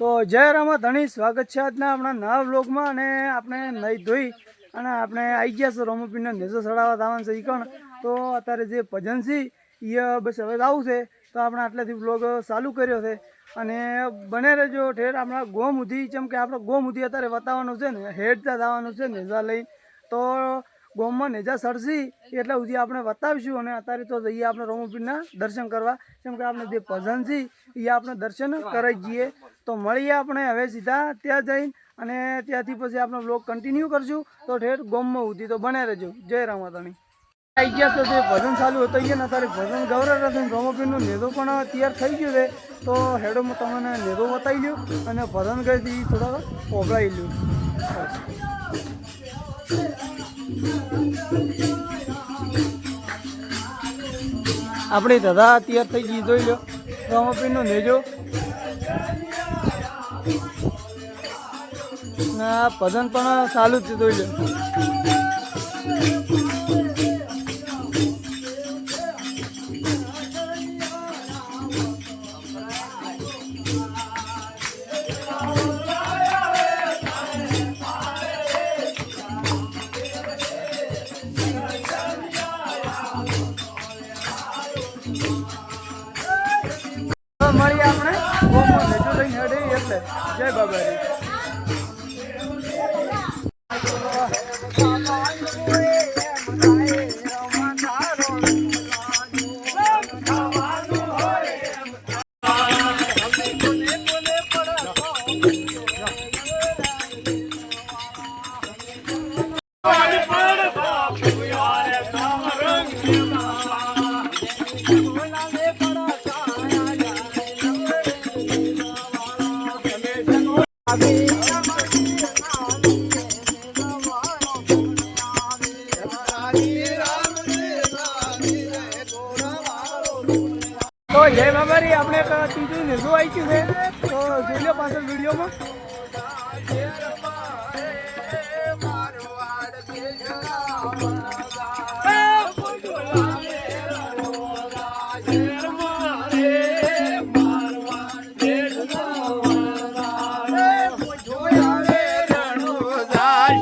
તો જય રામા ધણી સ્વાગત છે આજના આપણા નવા બ્લોગમાં અને આપણે નહીં ધોઈ અને આપણે આવી ગયા છે રોમોપીને નેસો ચડાવવા જવાનું છે કણ તો અત્યારે જે ભજન છે એ બસ હવે આવું છે. તો આપણે આટલેથી વ્લોગ ચાલુ કર્યો છે. અને બને રહેજો ઠેર. આપણા ગોમ ઉધી જેમ કે આપણે ગોમ ઉધી અત્યારે બતાવવાનું છે ને, હેડતા દાવાનું છે નેઝા લઈ તો ગોમમાં નેજા સરસી એટલે સુધી આપણે બતાવીશું અને અત્યારે તો જઈએ આપણે રોમપીરના દર્શન કરવા. કેમ કે આપણે જે ભજન છે, એ આપણે દર્શન કરાવી જઈએ. તો મળીએ આપણે હવે સીધા ત્યાં જઈને અને ત્યાંથી પછી આપણે બ્લોગ કન્ટિન્યુ કરશું. તો ઠેર ગોમમાં ઉધી તો બને રહેજો. જય રામાતાની આવી ગયા તો જે ભજન ચાલુ હતો ને અત્યારે ભજન ગૌરવ હતું રોમપીરનું નેદો પણ તૈયાર થઈ ગયો છે. તો હેડોમાં તમને નેદો બતાવી લ્યો અને ભજન ગઈ થોડા ઓગળાવી લ્યો આપણી દાદા તૈયાર થઈ ગઈ, જોઈ લો. રામાપીરનો નેજો. ના, ભજન પણ ચાલુ જ જોઈ લો. મળીએ આપણે. ગોમમાં નેજો લઈને હેડે એટલે જય બાબારી તો જય બાબારી આપણે ત્રીજું નેજો આવી ગયું છે. તો જોઈ લો પાછળ વિડીયોમાં. અવાજ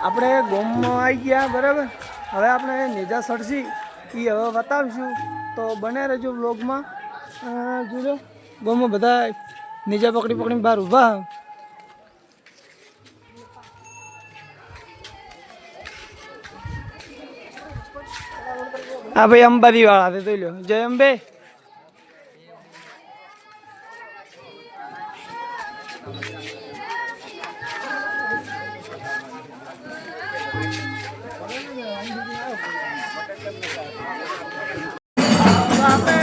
આપણે ગોમમાં આવી ગયા, બરાબર? હવે આપણે નેજા સડશી એ હવે બતાવીશું. તો બને રહેજો વ્લોગમાં જોજો. ગોમમાં બધા નેજા પકડી પકડીને બહાર ઊભા. હા ભાઈ અંબાજી વાળા છે જોઈ લો જય અંબે તો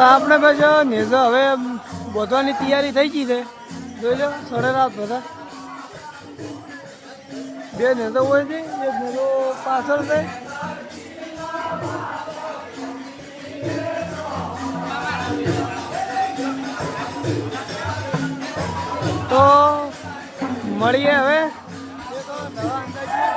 આપણે પછી નેઝો હવે બોધવાની તૈયારી થઈ ગઈ છે. જોઈ લો, સડે રાત બધા. બે નેઝો હોય છે એ નેઝો પાછળ છે. તો મળીએ હવે. નવા અંદાજમાં.